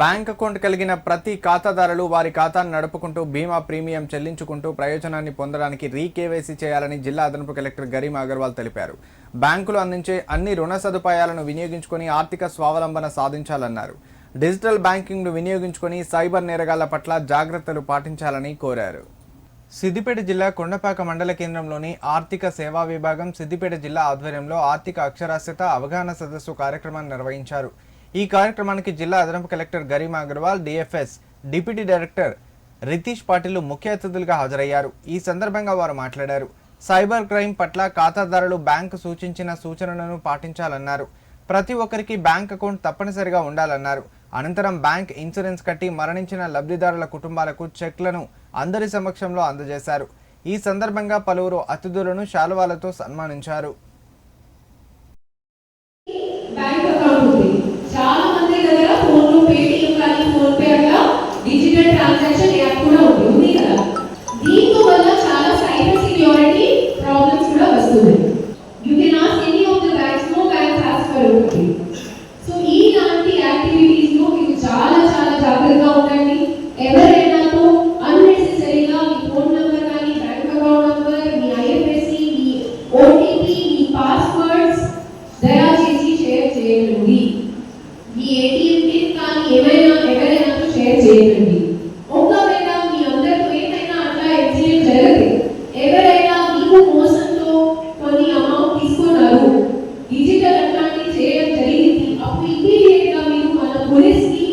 Bank account కలిగిన ప్రతి ఖాతాదారులు వారి ఖాతాను నడుపుకుంటూ బీమా ప్రీమియం చెల్లించుకుంటూ ప్రయోజనాన్ని పొందడానికి రీకేవైసీ చేయాలని జిల్లా అదనపు కలెక్టర్ గరీం అగర్వాల్ తెలిపారు. బ్యాంకులు అందించే అన్ని రుణ సదుపాయాలను వినియోగించుకొని ఆర్థిక స్వావలంబన సాధించాలన్నారు. డిజిటల్ బ్యాంకింగ్ను వినియోగించుకొని సైబర్ నేరగాళ్ళ పట్ల జాగ్రత్తలు పాటించాలని కోరారు. సిద్దిపేట జిల్లా కొండపాక మండల కేంద్రంలోని ఆర్థిక సేవా విభాగం సిద్దిపేట జిల్లా ఆధ్వర్యంలో ఆర్థిక అక్షరాస్యత అవగాహన సదస్సు కార్యక్రమాన్ని నిర్వహించారు. ఈ కార్యక్రమానికి జిల్లా అదనపు collector Garima Agarwal DFS deputy director Ritesh Patil ముఖ్య అతిథులుగా హాజరయ్యారు. ఈ సందర్భంగా వారు మాట్లాడారు. సైబర్ క్రైమ్ పట్ల ఖాతాదారులు బ్యాంకు సూచించిన సూచనలను పాటించాలన్నారు. ప్రతి ఒక్కరికి బ్యాంక్ అకౌంట్ తప్పనిసరిగా ఉండాలన్నారు. అనంతరం బ్యాంక్ ఇన్సూరెన్స్ కట్టి మరణించిన లబ్ధిదారుల కుటుంబాలకు చెక్లను అందరి సమక్షంలో అందజేశారు. ఈ సందర్భంగా పలువురు అతిథులను శాలువాలతో సన్మానించారు. polisi